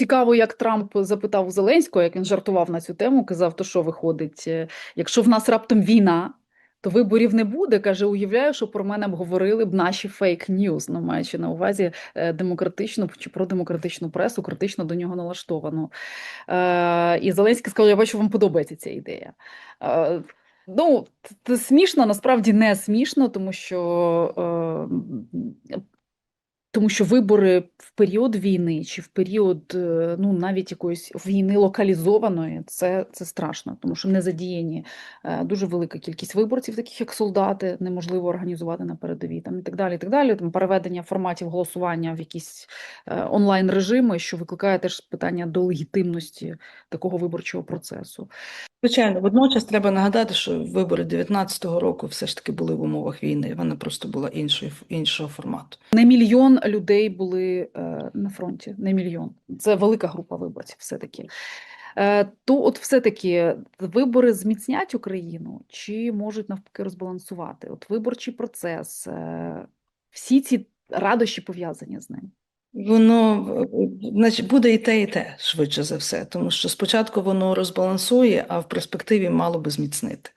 Цікаво, як Трамп запитав у Зеленського, як він жартував на цю тему, казав, то що виходить, е, якщо в нас раптом війна, то виборів не буде. Каже, уявляю, що про мене б говорили б наші фейк-ньюз, ну маючи на увазі е, демократичну чи продемократичну пресу, критично до нього налаштовану. Е, І Зеленський сказав, я бачу, вам подобається ця ідея. Е, Ну, це смішно, насправді не смішно, тому що е, тому що вибори в період війни чи в період е, ну навіть якоїсь війни локалізованої, це, це страшно, тому що не задіяні е, дуже велика кількість виборців, таких як солдати, неможливо організувати на передовій, там і так далі. І так далі. Там переведення форматів голосування в якісь е, онлайн режими, що викликає теж питання до легітимності такого виборчого процесу. Звичайно, водночас треба нагадати, що вибори 19-го року все ж таки були в умовах війни. Вона просто була іншої, іншого формату. Не мільйон людей були е, на фронті, не мільйон. Це велика група виборців, все-таки. Е, то от все-таки вибори зміцнять Україну чи можуть навпаки розбалансувати? От виборчий процес, е, всі ці радощі пов'язані з ним. Воно значить, буде і те, і те, швидше за все, тому що спочатку воно розбалансує, а в перспективі мало би зміцнити.